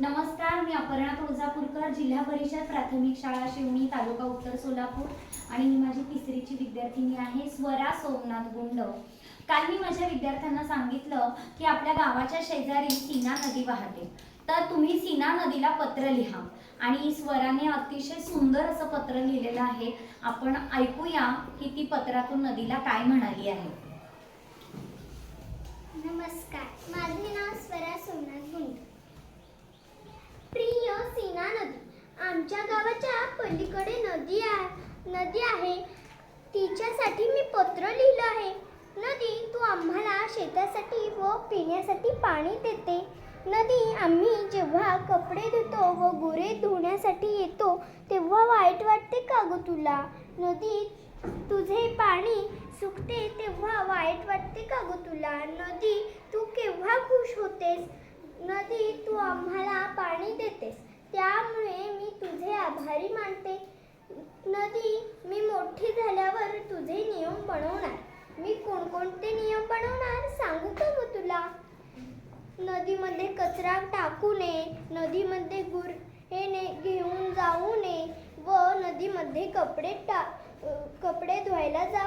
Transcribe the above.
नमस्कार मी अपर्णा तुळजापूरकर जिल्हा परिषद प्राथमिक शाळा शिवणी तालुका उत्तर सोलापूर आणि मी माझी तिसरीची विद्यार्थिनी आहे स्वरा सोमनाथ गुंड. काल मी माझ्या विद्यार्थ्यांना सांगितलं की आपल्या गावाच्या शेजारी सीना नदी वाहते. तर तुम्ही सीना नदीला पत्र लिहा. आणि स्वराने अतिशय सुंदर असं पत्र लिहिलेलं आहे. आपण ऐकूया की ती पत्रातून नदीला काय म्हणाली आहे. नमस्कार माझे नाव स्वरा सोमनाथ गुंड प्रिय सीना नदी आमच्या गावाच्या पलीकडे नदी आहे नदी आहे. तिच्यासाठी मी पत्र लिहिलं आहे. नदी तू आम्हाला शेतासाठी व पिण्यासाठी पाणी देते. नदी आम्ही जेव्हा कपडे धुतो व गुरे धुण्यासाठी येतो तेव्हा वाईट वाटते का ग तुला? नदी तुझे पाणी सुकते तेव्हा वाईट वाटते का ग तुला? नदी तू केव्हा खुश होतेस? नदी तू आम्हाला पाणी देतेस. त्यामुळे आभारी मानते. नदी मी मोठी झाल्यावर तुझे नियम बनवणार. मी कोणकोणते नियम बनवणार सांगू का मग तुला? नदीमध्ये कचरा टाकू नये नदीमध्ये गुर हे घेऊन जाऊ नये व नदीमध्ये कपडे टा कपडे धुवायला जा